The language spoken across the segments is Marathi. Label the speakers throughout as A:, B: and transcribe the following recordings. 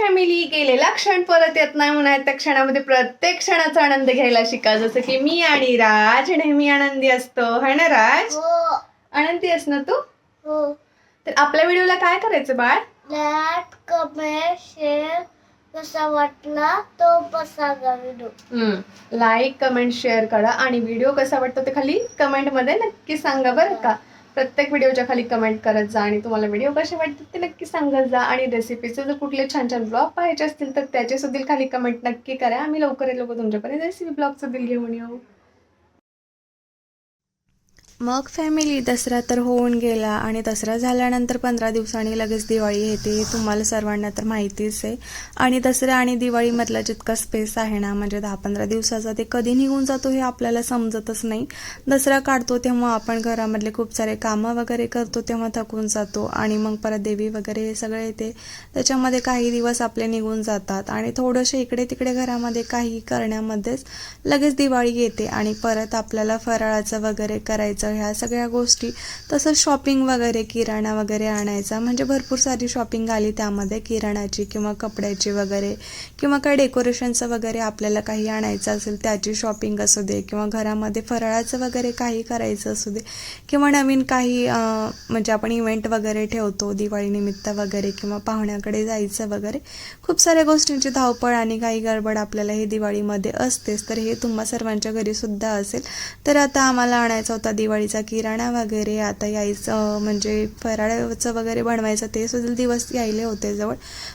A: गेलेला क्षण परत येत नाही म्हणून त्या क्षणामध्ये प्रत्येक क्षणाचा आनंद घ्यायला शिका. जसं की मी आणि राज नेहमी आनंदी असतो. है ना राज?
B: हो.
A: आनंदी आहेस ना तू?
B: हो.
A: तर आपल्या व्हिडिओला काय करायचं बाळ?
B: लाईक कमेंट शेअर कसा वाटला तो सांगा व्हिडिओ.
A: लाईक कमेंट शेअर करा. आणि व्हिडिओ कसा वाटतो ते खाली कमेंटमध्ये नक्की सांगा बरं का. प्रत्येक व्हिडिओच्या खाली कमेंट करत जा आणि तुम्हाला व्हिडिओ कसे वाटतात ते नक्की सांगत जा आणि रेसिपीचे जर कुठले छान छान ब्लॉग पाहायचे असतील तर त्याचे सुद्धा खाली कमेंट नक्की करा. आम्ही लवकर लोक तुमच्यापर्यंत रेसिपी ब्लॉग दिल घेऊन येऊ. मग फॅमिली दसरा तर होऊन गेला आणि दसरा झाल्यानंतर पंधरा दिवसांनी लगेच दिवाळी येते हे तुम्हाला सर्वांना तर माहितीच आहे. आणि दसरा आणि दिवाळीमधला जितका स्पेस आहे ना म्हणजे दहा पंधरा दिवसाचा ते कधी निघून जातो हे आपल्याला समजतच नाही. दसरा काढतो तेव्हा आपण घरामधले खूप सारे कामं वगैरे करतो तेव्हा थकून जातो आणि मग परत देवी वगैरे हे सगळं येते. त्याच्यामध्ये काही दिवस आपले निघून जातात आणि थोडंसे इकडे तिकडे घरामध्ये काही करण्यामध्येच लगेच दिवाळी येते आणि परत आपल्याला फराळाचं वगैरे करायचं ह्या सगळ्या गोष्टी. तसंच शॉपिंग वगैरे किराणा वगैरे आणायचा. म्हणजे भरपूर सारी शॉपिंग आली त्यामध्ये. किराणाची किंवा कपड्याची वगैरे. किंवा काही डेकोरेशनचं वगैरे आपल्याला काही आणायचं असेल त्याची शॉपिंग असू दे किंवा घरामध्ये फराळाचं वगैरे काही करायचं असू दे. किंवा नवीन काही म्हणजे आपण इव्हेंट वगैरे ठेवतो दिवाळीनिमित्त वगैरे किंवा पाहुण्याकडे जायचं वगैरे. खूप साऱ्या गोष्टींची धावपळ आणि काही गडबड आपल्याला हे दिवाळीमध्ये असतेच. तर हे तुम्हा सर्वांच्या घरी सुद्धा असेल. तर आता आम्हाला आणायचा होता दिवाळी दिवाळीचा किराणा वगैरे आता यायचं म्हणजे फराळाचं वगैरे बनवायचं ते सुद्धा दिवस यायले होते जवळ.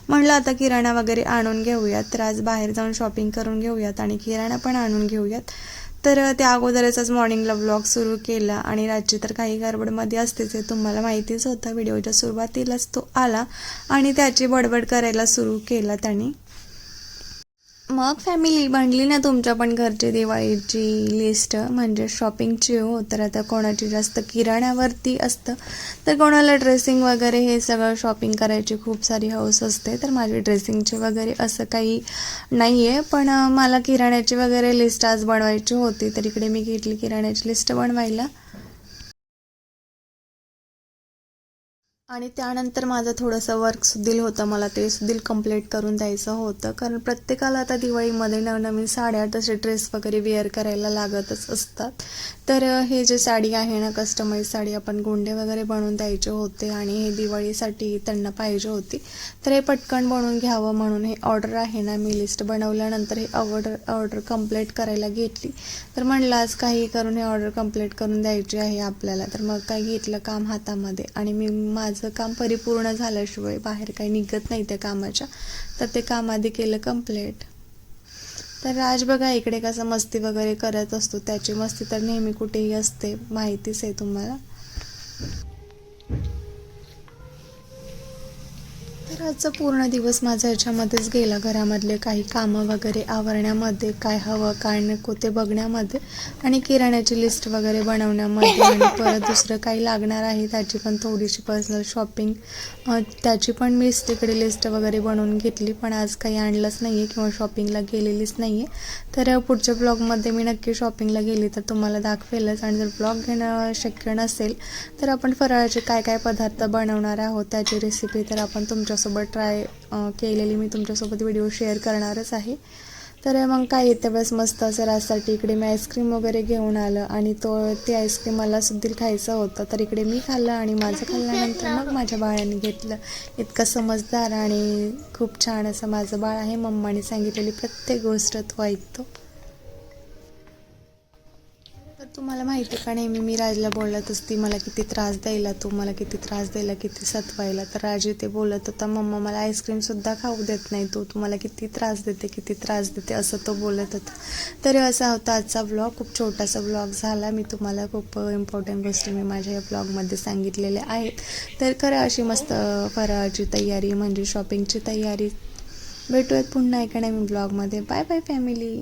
A: म्हणलं आता किराणा वगैरे आणून घेऊयात तर आज बाहेर जाऊन शॉपिंग करून घेऊयात आणि किराणा पण आणून घेऊयात. तर त्या अगोदरच मॉर्निंगला ब्लॉग सुरू केला आणि रातची तर काही गडबडमध्ये असतेच हे तुम्हाला माहितीच होतं. व्हिडिओच्या सुरुवातीलाच तो आला आणि त्याची बडबड करायला सुरू केला त्याने. मग फॅमिली बनली ना तुमच्या पण घरची दिवाळीची लिस्ट म्हणजे शॉपिंगची हो. तर आता कोणाची जास्त किराण्यावरती असतं. तर कोणाला ड्रेसिंग वगैरे हे सगळं शॉपिंग करायची खूप सारी हौस असते. तर माझी ड्रेसिंगची वगैरे असं काही नाही आहे पण मला किराण्याची वगैरे लिस्ट आज बनवायची होती. तर इकडे मी घेतली किराण्याची लिस्ट बनवायला. आणि त्यानंतर माझं थोडंसं वर्क सुद्धा होतं. मला ते सुद्धा कंप्लीट करून द्यायचं होतं. कारण प्रत्येकाला आता दिवाळीमध्ये नवनवीन साड्या तसे ड्रेस वगैरे वेअर करायला लागतच असतात. तर हे जे साडी आहे ना कस्टमाइज साडी आपण गोंडे वगैरे बनवून द्यायचे होते आणि हे दिवाळीसाठी त्यांना पाहिजे होती. तर हे पटकन बनवून घ्यावं म्हणून हे ऑर्डर आहे ना मी लिस्ट बनवल्यानंतर हे ऑर्डर ऑर्डर कंप्लीट करायला घेतली. तर म्हणलं आज काही करून हे ऑर्डर कंप्लीट करून द्यायची आहे आपल्याला. तर मग काय घेतलं काम हातामध्ये. आणि मी माझं काम परिपूर्ण झाल्याशिवाय बाहेर काही निघत नाही त्या कामाच्या. तर ते काम आधी केलं कंप्लीट तर राज बघा इकडे कसं मस्ती वगैरे करत असतो. त्याची मस्ती तर नेहमी कुठेही असते. माहितीच आहे तुम्हाला. तर आजचा पूर्ण दिवस माझा ह्याच्यामध्येच गेला. घरामधले काही कामं वगैरे आवरण्यामध्ये काय हवं काय नको ते बघण्यामध्ये आणि किराण्याची लिस्ट वगैरे बनवण्यामध्ये आणि परत दुसरं काही लागणार आहे त्याची पण थोडीशी पर्सनल शॉपिंग त्याची पण मी तिकडे लिस्ट वगैरे बनवून घेतली. पण आज काही आणलंच नाही आहे किंवा शॉपिंगला गेलेलीच नाही आहे तर पुढच्या ब्लॉगमध्ये मी नक्की शॉपिंगला गेली तर तुम्हाला दाखवेलच. आणि जर ब्लॉग घेणं शक्य नसेल तर आपण फराळाचे काय काय पदार्थ बनवणार आहोत त्याची रेसिपी तर आपण तुमच्यासोबत ट्राय केलेली मी तुमच्यासोबत व्हिडिओ शेअर करणारच आहे. तर मग काय येते वेळेस मस्त असं राजसाठी इकडे मी आईस्क्रीम वगैरे घेऊन आलं आणि तो ते आईस्क्रीम मला सुद्धा खायचं होतं. तर इकडे मी खाल्लं आणि माझं खाल्ल्यानंतर मग माझ्या बाळाने घेतलं. इतकं समजदार आणि खूप छान असं माझं बाळ आहे. मम्माने सांगितलेली प्रत्येक गोष्ट तो ऐकतो. तुम्हाला माहिती आहे का? नेहमी मी राजला बोलत असती मला किती त्रास द्यायला तू मला किती त्रास द्यायला किती सतवायला. तर राज ते बोलत होता मम्मा मला आईस्क्रीमसुद्धा खाऊ देत नाही तू तुम्हाला किती त्रास देते किती त्रास देते असं तो बोलत होता. तर असा होता आजचा ब्लॉग खूप छोटासा ब्लॉग झाला. मी तुम्हाला खूप इम्पॉर्टंट गोष्टी मी माझ्या या ब्लॉगमध्ये सांगितलेल्या आहेत. तर करा अशी मस्त फराळाची तयारी म्हणजे शॉपिंगची तयारी. भेटूयात पुन्हा एका नवीन ब्लॉगमध्ये बाय बाय फॅमिली